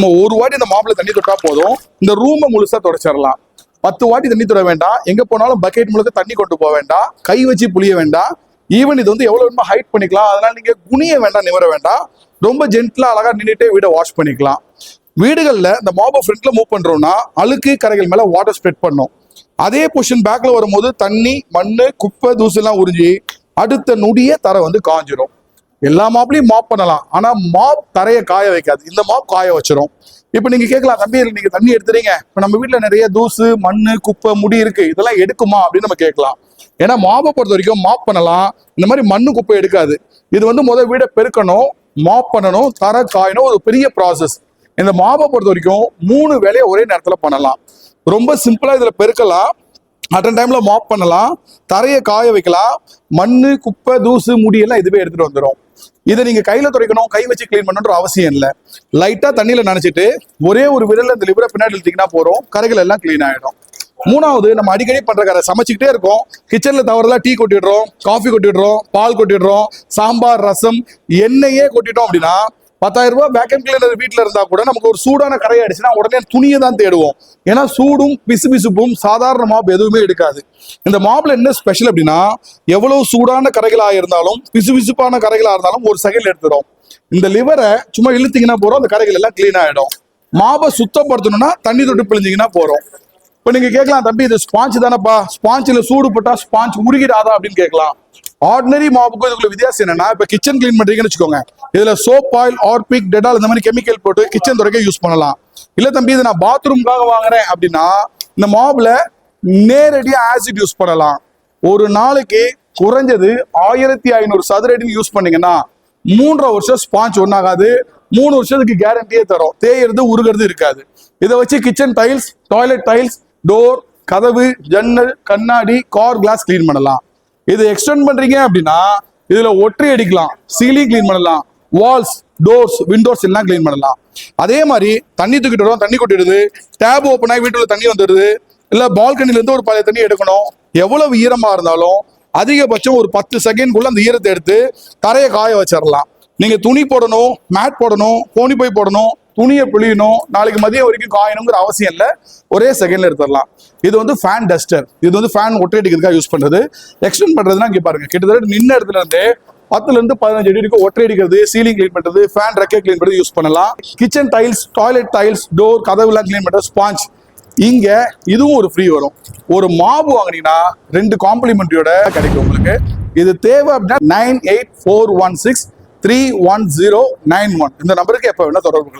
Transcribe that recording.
நம்ம ஒரு வாட்டி இந்த மாப்பிள தண்ணி தொட்டா போதும். இந்த ரூமை முழுசா தொடச்சிடலாம். பத்து வாட்டி தண்ணி தொட வேண்டாம். எங்க போனாலும் பக்கெட் முழுக்க தண்ணி கொண்டு போக வேண்டாம். கை வச்சு புளிய வேண்டாம். ஈவன் இது வந்து எவ்வளவு வேணுமோ ஹைட் பண்ணிக்கலாம். அதனால நீங்க குனிய வேண்டாம் நிவர வேண்டாம். ரொம்ப ஜென்ட்லா அழகா நின்றுட்டே வீடை வாஷ் பண்ணிக்கலாம். வீடுகளில் இந்த மாபை ஃப்ரண்ட்ல மூவ் பண்றோம்னா அழுக்கு கரைகள் மேல வாட்டர் ஸ்ப்ரெட் பண்ணும். அதே பொசிஷன் பேக்ல வரும்போது தண்ணி மண் குப்பை தூசெல்லாம் உறிஞ்சி அடுத்த நொடியே தரை வந்து காஞ்சிரும். எல்லா மாப்லயும் மாப் பண்ணலாம். ஆனா மாப் தரையை காய வைக்காது. இந்த மாப் காய வச்சிரும். இப்ப நீங்க கேட்கலாம் தம்பி நீங்க தண்ணி எடுத்துறீங்க. இப்ப நம்ம வீட்டுல நிறைய தூசு மண் குப்பை முடி இருக்கு. இதெல்லாம் எடுக்குமா அப்படின்னு நம்ம கேட்கலாம். ஏன்னா மாப்பை பொறுத்த வரைக்கும் மாப் பண்ணலாம். இந்த மாதிரி மண்ணு குப்பை எடுக்காது. இது வந்து முதல் வீடை பெருக்கணும் மாப் பண்ணணும் தர காயணும் ஒரு பெரிய ப்ராசஸ் இந்த மாப்பை பொறுத்த வரைக்கும் மூணு வேலையை ஒரே நேரத்துல பண்ணலாம். ரொம்ப சிம்பிளா இதுல பெருக்கலாம். அட்டன் டைம்ல மாப் பண்ணலாம். தரையை காய வைக்கலாம். மண் குப்பை தூசு முடியெல்லாம் இதுவே எடுத்துட்டு வந்துடும் இதை நீங்க கையில துடைக்கணும் கை வச்சு க்ளீன் பண்ணணுன்ற அவசியம் இல்லை. லைட்டா தண்ணியில நனைச்சிட்டு ஒரே ஒரு விரல்ல இந்த லிவரை பின்னாடி இழுத்தீங்கன்னா போறோம் கரைகள் எல்லாம் க்ளீன் ஆயிடும். மூணாவது நம்ம அடிக்கடி பண்ற கரை சமைச்சுக்கிட்டே இருக்கோம். கிச்சன்ல தவறுதலா டீ கொட்டிடுறோம் காஃபி கொட்டிடுறோம் பால் கொட்டிடுறோம் சாம்பார் ரசம் எண்ணெயே கொட்டிட்டோம் அப்படின்னா பத்தாயிரம் ரூபாய் வேக்கம் கிளீனர் வீட்டில் இருந்தா கூட நமக்கு ஒரு சூடான கரை ஆயிடுச்சுன்னா உடனே துணியை தான் தேடுவோம். ஏன்னா சூடும் பிசுபிசுப்பும் சாதாரண மாப் எதுவுமே எடுக்காது. இந்த மாப்பில் என்ன ஸ்பெஷல் அப்படின்னா எவ்வளவு சூடான கரைகளாக இருந்தாலும் பிசுபிசுப்பான கரைகளாக இருந்தாலும் ஒரு செகண்ட் எடுத்துடும். இந்த லிவரை சும்மா இழுத்தீங்கன்னா போறோம் அந்த கரைகள் எல்லாம் க்ளீன் ஆகிடும் மாபை சுத்தப்படுத்தணும்னா தண்ணி தொட்டு பிழிஞ்சிங்கன்னா போறோம் இப்போ நீங்க கேட்கலாம் தம்பி இது ஸ்பாஞ்ச் தானப்பா? ஸ்பாஞ்சில் சூடு போட்டா ஸ்பாஞ்ச் உருகிடாதா? அப்படின்னு கேட்கலாம். ஆர்டினரி மாப்புக்கும் இதுக்குள்ள வித்தியாசம் என்னன்னா இப்போ கிச்சன் க்ளீன் பண்றீங்கன்னு வச்சுக்கோங்க. இதுல சோப் ஆயில் ஆர்பிக் டெட்டால் இந்த மாதிரி கெமிக்கல் போட்டு கிச்சன் துறைக்க யூஸ் பண்ணலாம். இல்ல தம்பி இது நான் பாத்ரூம்காக வாங்குறேன் அப்படின்னா இந்த மாப்ல நேரடியா ஆசிட் யூஸ் பண்ணலாம். ஒரு நாளைக்கு குறைஞ்சது ஆயிரத்தி ஐநூறு சதுர அடி யூஸ் பண்ணீங்கன்னா மூன்றரை வருஷம் ஸ்பாஞ்ச் ஒன்றாகாது மூணு வருஷத்துக்கு கேரண்டியே தரும். தேயறது உருகிறது இருக்காது. இதை வச்சு kitchen tiles toilet tiles door கதவு ஜன்னல் கண்ணாடி கார் கிளாஸ் க்ளீன் பண்ணலாம். இது எக்ஸ்டெண்ட் பண்றீங்க அப்படின்னா இதுல ஒற்றை அடிக்கலாம் சீலிங் க்ளீன் பண்ணலாம் வால்ஸ் டோர்ஸ் விண்டோஸ் எல்லாம் க்ளீன் பண்ணலாம். அதே மாதிரி தண்ணி தூக்கிட்டு வரும் தண்ணி கொட்டிடுது. டேப் ஓப்பன் ஆகி வீட்டுல தண்ணி வந்துடுது. இல்ல பால்கனில இருந்து ஒரு பழைய தண்ணி எடுக்கணும். எவ்வளவு ஈரமா இருந்தாலும் அதிகபட்சம் ஒரு பத்து செகண்ட்குள்ள அந்த ஈரத்தை எடுத்து தரையை காய வச்சிடலாம். நீங்க துணி போடணும் மேட் போடணும் கோணி போய் போடணும் துணியை பிழியணும் நாளைக்கு மதியம் வரைக்கும் காயணுங்கிற அவசியம் இல்லை. ஒரே செகண்ட்ல எடுத்துடலாம். இது வந்து ஃபேன் டஸ்டர் இது வந்து ஃபேன் ஒற்றையடிக்கிறதுக்காக யூஸ் பண்றது. எக்ஸ்டெண்ட் பண்றதுன்னா இங்கே பாருங்க கிட்டத்தட்ட நின்ன இடத்துல இருந்தே பத்துல இருந்து பதினஞ்சு அடி வரைக்கும் ஒற்றை அடிக்கிறது சீலிங் க்ளீன் பண்றது ஃபேன் ரெக்கை க்ளீன் பண்றது யூஸ் பண்ணலாம். Kitchen tiles toilet tiles door கதவுலாம் clean பண்றது ஸ்பாஞ்ச் இங்க இதுவும் ஒரு ஃப்ரீ வரும். ஒரு மாவு வாங்குனீங்கன்னா ரெண்டு காம்ப்ளிமெண்ட்ரியோட கிடைக்கும் உங்களுக்கு. இது தேவை அப்படின்னா nine eight four one six three one zero nine one இந்த நம்பருக்கு எப்போ வேணா தொடர்பு